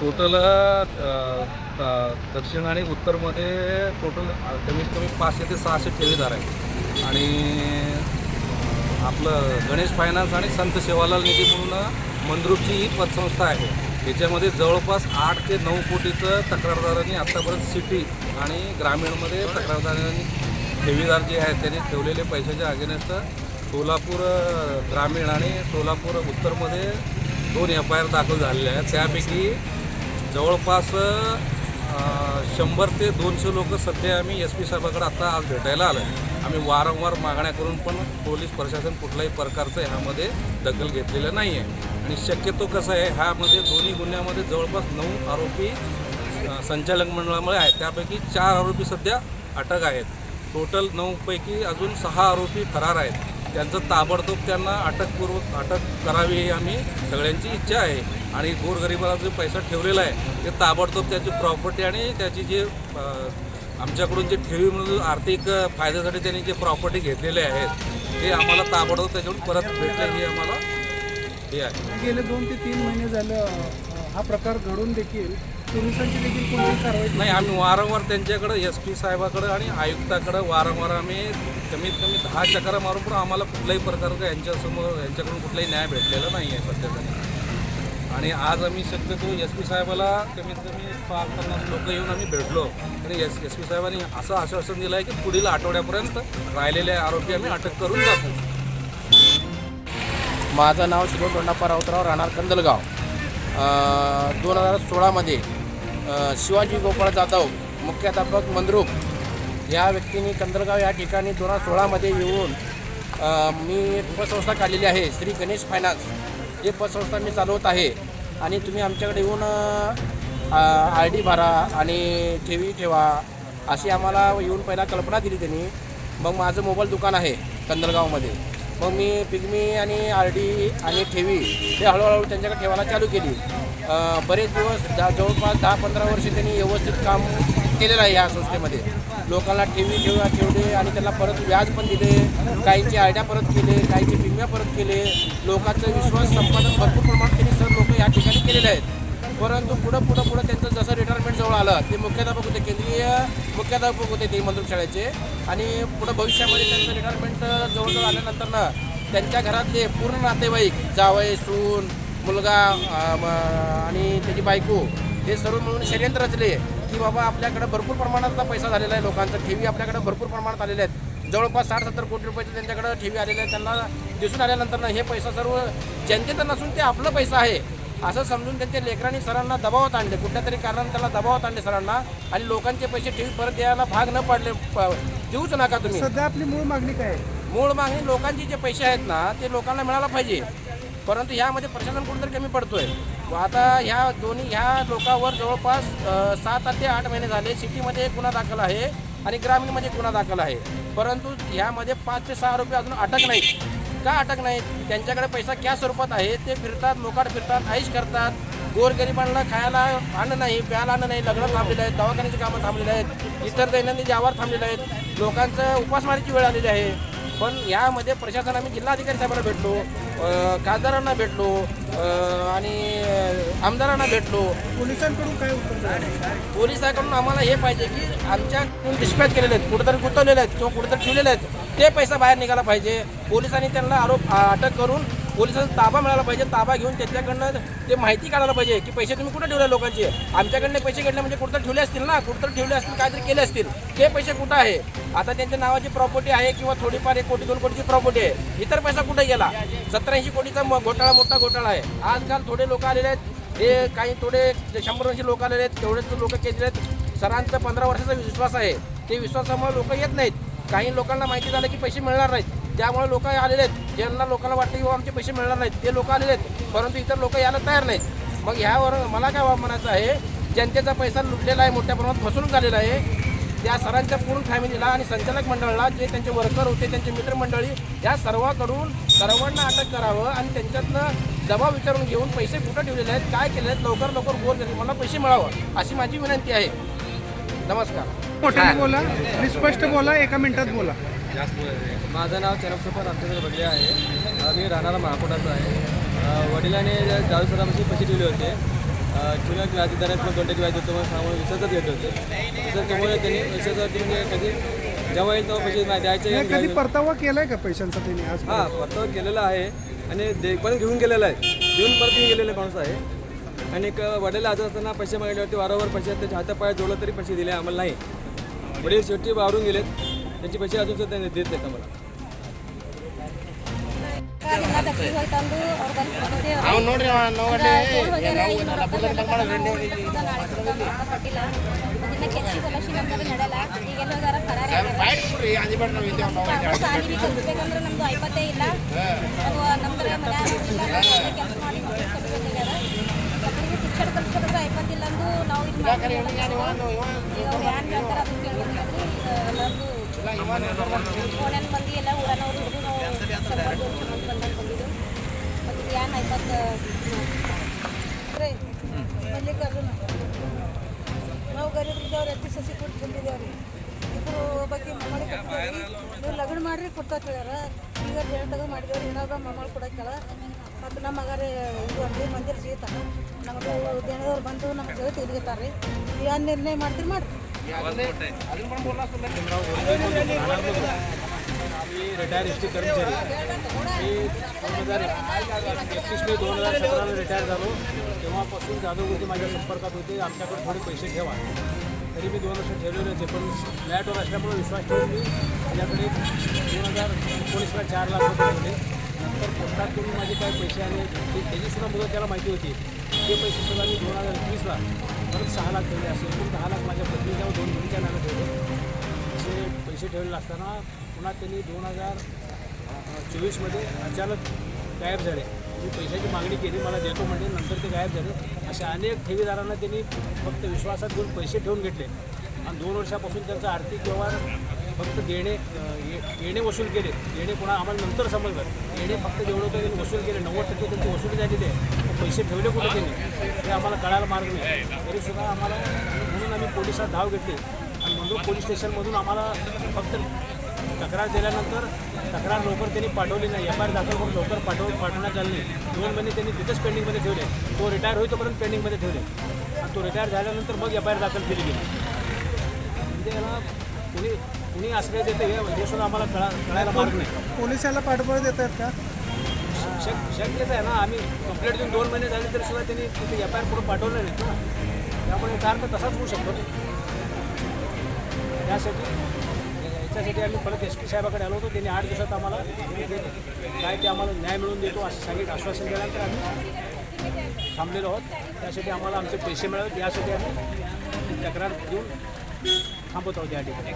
Total दक्षिण आणि उत्तरमध्ये total कमीत कमी पाचशे ते सहाशे ठेवीदार आहेत. आणि आपलं गणेश फायनान्स आणि संत सेवालाल निधी म्हणून मंद्रूपची ही पतसंस्था आहे. याच्यामध्ये जवळपास आठ ते नऊ कोटीचं तक्रारदारांनी आत्तापर्यंत सिटी आणि ग्रामीणमध्ये तक्रारदारांनी ठेवीदार जे आहेत त्यांनी ठेवलेले पैशाच्या अगेनेस्ट सोलापूर ग्रामीण आणि सोलापूर उत्तरमध्ये दोन एफ आय आर दाखल झालेले आहेत. त्यापैकी जवळपास शंभर ते दोनशे लोक सध्या आम्ही एस पी साहेबाकडे आता आज भेटायला आलो आम्ही वारंवार मागण्या करून पण पोलीस प्रशासन कुठल्याही प्रकारचं ह्यामध्ये दखल घेतलेलं नाही आहे आणि शक्यतो कसं आहे ह्यामध्ये दोन्ही गुन्ह्यामध्ये जवळपास नऊ आरोपी संचालक मंडळामुळे आहेत. त्यापैकी चार आरोपी सध्या अटक आहेत. टोटल नऊपैकी अजून सहा आरोपी फरार आहेत. त्यांचं ताबडतोब त्यांना अटकपूर्वक अटक करावी ही आम्ही सगळ्यांची इच्छा आहे. आणि गोरगरिबाला जो पैसा ठेवलेला आहे ते ताबडतोब त्याची प्रॉपर्टी आणि त्याची जे आमच्याकडून जे ठेवी म्हणून आर्थिक फायद्यासाठी त्यांनी जे प्रॉपर्टी घेतलेले आहेत ते आम्हाला ताबडतोब त्याच्याकडून परत भेटलं ही आम्हाला हे आहे. गेले दोन ते तीन महिने झालं हा प्रकार घडून देखील पोलिसांची देखील कोणतीही कारवाई नाही आम्ही वारंवार त्यांच्याकडे एस पी साहेबाकडं आणि आयुक्ताकडं वारंवार आम्ही कमीत कमी दहा चक्रा मारून पण आम्हाला कुठल्याही प्रकारचं यांच्यासमोर यांच्याकडून कुठलाही न्याय भेटलेला नाही आहे सध्या आणि आज आम्ही शक्यतो एस पी साहेबाला कमीत कमी पाच पन्नास लोक येऊन आम्ही भेटलो. आणि एस एस पी साहेबांनी असं आश्वासन दिलं आहे की पुढील आठवड्यापर्यंत राहिलेले आरोपी आम्ही अटक करून दाखवू. माझं नाव दोंडाप्पा राऊतराव राहणार कंदलगाव. दोन हजार सोळामध्ये शिवाजी गोपाळ जाधव मुख्याध्यापक मंद्रुप या व्यक्तीने कंदलगाव या ठिकाणी दोन हजार सोळामध्ये येऊन मी एक पतसंस्था काढलेली आहे श्री गणेश फायनान्स हे पतसंस्था मी चालवत आहे. आणि तुम्ही आमच्याकडे येऊन आर डी भरा आणि ठेवी ठेवा अशी आम्हाला येऊन पहिला कल्पना दिली त्यांनी. मग माझं मोबाईल दुकान आहे कंदलगावमध्ये मग मी पिगमी आणि आर डी आणि ठेवी ते हळूहळू त्यांच्याकडे ठेवायला चालू केली. बरेच दिवस दहा जवळपास दहा पंधरा वर्ष त्यांनी व्यवस्थित काम केलेलं आहे या संस्थेमध्ये. लोकांना ठेवी ठेवा ठेवले आणि त्यांना परत व्याज पण दिले काहींचे आयड्या परत केले काहींचे विम्या परत केले. लोकांचा विश्वास संपादन भरपूर प्रमाणात त्यांनी सर्व लोक या ठिकाणी केलेले आहेत. परंतु पुढं पुढं पुढं त्यांचं जसं रिटायरमेंट जवळ आलं ते मुख्याध्यापक होते केंद्रीय मुख्याध्यापक होते ते मंदूर शाळेचे. आणि पुढं भविष्यामध्ये त्यांचं रिटायरमेंट जवळजवळ आल्यानंतर ना त्यांच्या घरातले पूर्ण नातेवाईक जावय सून मुलगा आणि त्याची बायको हे सर्व मिळून षडयंत्र रचले. की बाबा आपल्याकडे भरपूर प्रमाणातला पैसा झालेला आहे लोकांचा. ठेवी आपल्याकडे भरपूर प्रमाणात आलेले आहेत. जवळपास साठ सत्तर कोटी रुपयाचे त्यांच्याकडे ठेवी आलेले आहेत. त्यांना दिसून आल्यानंतर ना हे पैसा सर्व जनतेचा नसून ते आपला पैसा आहे. असं समजून त्यांच्या लेकरांनी सरांना दबावात आणले. कुठल्या तरी कारणाने त्याला दबावात आणले सरांना. आणि लोकांचे पैसे ठेवी परत द्यायला भाग न पाडले देऊच नका तुम्ही. सध्या आपली मूळ मागणी काय आहे? मूळ मागणी लोकांचे जे पैसे आहेत ना ते लोकांना मिळायला पाहिजे. परंतु ह्यामध्ये प्रशासन कुठेतरी कमी पडतोय. व आता ह्या दोन्ही ह्या लोकांवर जवळपास सात ते आठ महिने झाले सिटीमध्ये गुन्हा दाखल आहे आणि ग्रामीणमध्ये गुन्हा दाखल आहे. परंतु ह्यामध्ये पाच ते सहा रुपये अजून अटक नाहीत. का अटक नाहीत? त्यांच्याकडे पैसा क्या स्वरूपात आहे? ते फिरतात लोकांड फिरतात आईश करतात. गोरगरिबांना खायला अन्न नाही प्यायला आणणं नाही लग्न थांबलेलं आहेत दवाखान्याची कामं थांबलेली आहेत इतर दैनंदिन व्यवहार थांबलेले आहेत. लोकांचं उपासमारीची वेळ आलेली आहे. पण यामध्ये प्रशासन आम्ही जिल्हाधिकारी साहेबांना भेटलो. खासदारांना भेटलो आणि आमदारांना भेटलो पोलिसांकडून काय? पोलिसांकडून आम्हाला हे पाहिजे की आमच्याकडून डिस्पॅच केलेले आहेत कुठेतरी गुंतवलेले आहेत किंवा कुठेतरी ठेवलेले आहेत ते पैसा बाहेर निघाला पाहिजे पोलिसांनी त्यांना आरोप अटक करून पोलिसांचा ताबा मिळाला पाहिजे ताबा घेऊन त्याच्याकडनं ते माहिती काढायला पाहिजे की पैसे तुम्ही कुठे ठेवले लोकांचे? आमच्याकडनं पैसे घेतले म्हणजे कुठं ठेवले असतील ना? कुठं ठेवले असतील काहीतरी केले असतील. ते पैसे कुठं आहे? आता त्यांच्या नावाची प्रॉपर्टी आहे किंवा थोडीफार एक कोटी दोन कोटीची प्रॉपर्टी आहे. इतर पैसा कुठे गेला? सत्याऐंशी कोटीचा घोटाळा मोठा घोटाळा आहे. आजकाल थोडे लोक आलेले आहेत. हे काही थोडे शंभर वर्षी लोक आलेले आहेत. तेवढेच लोक केलेले आहेत. सरांचा पंधरा वर्षाचा विश्वास आहे. ते विश्वासामुळे लोक येत नाहीत. काही लोकांना माहिती झालं की पैसे मिळणार नाहीत. त्यामुळे लोक आलेले आहेत. ज्यांना लोकांना वाटतं की आमचे पैसे मिळणार नाहीत ते लोक आलेले आहेत. परंतु इतर लोक यायला तयार नाहीत. मग ह्यावर मला काय म्हणायचं आहे जनतेचा पैसा लुटलेला आहे मोठ्या प्रमाणात फसवणूक झालेला आहे. त्या सरांच्या पूर्ण फॅमिलीला आणि संचालक मंडळाला जे त्यांचे वर्कर होते त्यांचे मित्रमंडळी या सर्वांकडून सर्वांना अटक करावं आणि त्यांच्यातनं जबाब विचारून घेऊन पैसे कुठं ठेवलेले आहेत काय केले आहेत लवकर लवकर गोर मला पैसे मिळावं अशी माझी विनंती आहे. नमस्कार. बोला आणि स्पष्ट बोला एका मिनिटात बोला. माझं नाव चरमसोपा रामचंद्र बगले आहे. मी राहणारा महाकोटाचा आहे. वडिलांनी जादू सरापाशी पैसे ठेवले होते ठेवीत व्याज दरात पण दोन टक्के व्याज देतो म्हणून सांगून विश्वासात घेत होते. तर त्यामुळे त्यांनी विश्वासावरती म्हणजे कधी जेव्हा येईल तेव्हा पैसे द्यायचे कधी. परतावा केलाय का पैशांचा त्यांनी आज? हा परतावा केलेला आहे आणि दे पण घेऊन गेलेला आहे. देऊन परत घेऊन गेलेला माणूस आहे. आणि एक वडील आजार असताना पैसे मागितल्यावरती वारंवार पैसे त्याच्या हातापायात जोडलं तरी पैसे दिले आम्हाला नाही. वडील शेवटी वावरून गेलेत. त्यांचे पैसे अजून सुद्धा त्यांनी देत नाहीत आम्हाला ಎಲ್ಲ ಗಟ್ಟಿ ಹೋಯ್ತಂದು ಅವ್ರಿಗೆ ಬಂದಿದ್ದೇವೆ ನಾಳೆ ಕೊಟ್ಟಿಲ್ಲ ಅದನ್ನ ಕೆಚ್ಚಿ ಕೊಲಶಿ ನಮ್ಮಲ್ಲಿ ನಡೆಯಲ್ಲ ಈಗೆಲ್ಲ ಹೋದಾರ ಫರಾರ ಸಾಲಿ ಬಿ ಕಲಿಸ್ಬೇಕಂದ್ರೆ ನಮ್ದು ಐಪತ್ತೇ ಇಲ್ಲ ಅದು ನಮ್ದು ಮನ್ಯಾಗ ಕೆಲಸ ಮಾಡಿ ಮಕ್ಳಿಗೆ ಕಲಿಬೇಕಾಗ್ಯದ ಮಕ್ಕಳಿಗೆ ಶಿಕ್ಷಣ ಕಲಿಸ್ಬೇಕಂದ್ರೆ ಐಪತ್ತಿಲ್ಲ ಅಂದು ನಾವು ಓಣ್ಯಾನ ಮಂದಿ ಎಲ್ಲ ಊರನವ್ರು ಹಿಡಿದು ನಾವು ಬಂದಾಗ ಬಂದಿದ್ದು ಮತ್ತು ಏನು ಐವತ್ತು ರೀ ಮಲ್ಲಿಕಾರ್ಜುನ. ನಾವು ಗರೀಬ್ರಿದ್ದವ್ರು ಸಸಿ ಕೊಟ್ಟು ಬಂದಿದ್ದೇವೆ ರೀ ಇಬ್ಬರು ಬಗ್ಗೆ ಮಮ್ಮಳಿ ಕೊಟ್ಟಿದ್ದೇವೆ ನೀವು ಲಗ್ನ ಮಾಡಿರಿ ಕೊಡ್ತಾಕ ಹೇಳ್ಯಾರ ಈಗ ಹೇಳ್ತಾಗ ಮಾಡಿದೇವ್ರಿ ಏನಾಗ ಮಮ್ಮಳು ಕೊಡಕ್ಕೆಲ್ಲ. ಮತ್ತು ನಮ್ಮ ಮಗಾರೇ ಇದು ಅಲ್ಲಿ ಮಂದಿರ ಜೀತ. ನಮ್ಮದು ದೇಣದವ್ರು ಬಂದು ನಮ್ಗೆ ಜೀವ ತೆಗಿತಾರೆ ರೀ ಏನು ನಿರ್ಣಯ ಮಾಡ್ತೀರಿ ಮಾಡಿರಿ. आम्ही रिटायर एस टी कर्मचारी मी दोन हजार एकतीस मे दोन हजार सतराला रिटायर झालो. तेव्हापासून जाधव माझ्या संपर्कात होते. आमच्याकडे थोडे पैसे ठेवा तरी मी दोन वर्ष ठेवलेले होते पण फ्लॅटवर असल्यामुळे विश्वास ठेवून मी माझ्याकडे दोन हजार एकोणीसला चार लाख रुपये ठेवले नंतर पोस्टात तुम्ही माझे काही पैसे आले त्याची सुद्धा मुदत त्याला माहिती होती ते पैसे सुद्धा मी दोन हजार एकवीसला. परत सहा लाख ठेवले असे एकूण दहा लाख माझ्या पत्नीच्या दोन मुलीच्या नावे ठेवले. असे पैसे ठेवलेले असताना पुन्हा त्यांनी दोन हजार चोवीसमध्ये अचानक गायब झाले. मी पैशाची मागणी केली मला देतो म्हणजे नंतर ते गायब झाले. अशा अनेक ठेवीदारांना त्यांनी फक्त विश्वासात घेऊन पैसे ठेवून घेतले. आणि दोन वर्षापासून त्यांचा आर्थिक व्यवहार फक्त देणे ये- येणे वसूल केले. येणे पुन्हा आम्हाला नंतर समजलं. येणे फक्त जेवढं होतं त्यांनी वसूल केले नव्वद टक्के त्यांची वसुली झालेली आहे पैसे ठेवले कुठे त्यांनी? ते आम्हाला कळायला मार्ग नाही. तरीसुद्धा आम्हाला म्हणून आम्ही पोलिसात धाव घेतली. आणि मंगळूर पोलीस स्टेशनमधून आम्हाला फक्त तक्रार दिल्यानंतर तक्रार लवकर त्यांनी पाठवली नाही. एफ आय आर दाखल करून लवकर पाठव पाठवण्यात आली नाही. दोन महिने त्यांनी तिथेच पेंडिंगमध्ये ठेवले. तो रिटायर होईतोपर्यंत पेंडिंगमध्ये ठेवले. आणि तो रिटायर झाल्यानंतर मग एफ आय आर दाखल केली गेली. म्हणजे याला कुणी कुणी आश्रय देते हे हे सुद्धा आम्हाला कळा कळायला मार्ग नाही. पोलिसाला पाठबळ देत आहेत का शक शक्यच आहे ना आम्ही कंप्लेंट देऊन दोन महिने झाले तरी सुद्धा त्यांनी तिथे एफ आय आर पुढे पाठवलं नाही ना. त्यामुळे अर्थ तसाच होऊ शकतो त्यासाठी याच्यासाठी आम्ही परत एस पी साहेबाकडे आलो होतो. त्यांनी आठ दिवसात आम्हाला काय ते आम्हाला न्याय मिळवून देतो असं सांगितलं. आश्वासन दिल्यानंतर आम्ही थांबलेलो आहोत. त्यासाठी आम्हाला आमचे पैसे मिळावेत. यासाठी आम्ही तक्रार देऊन थांबत आहोत या ठिकाणी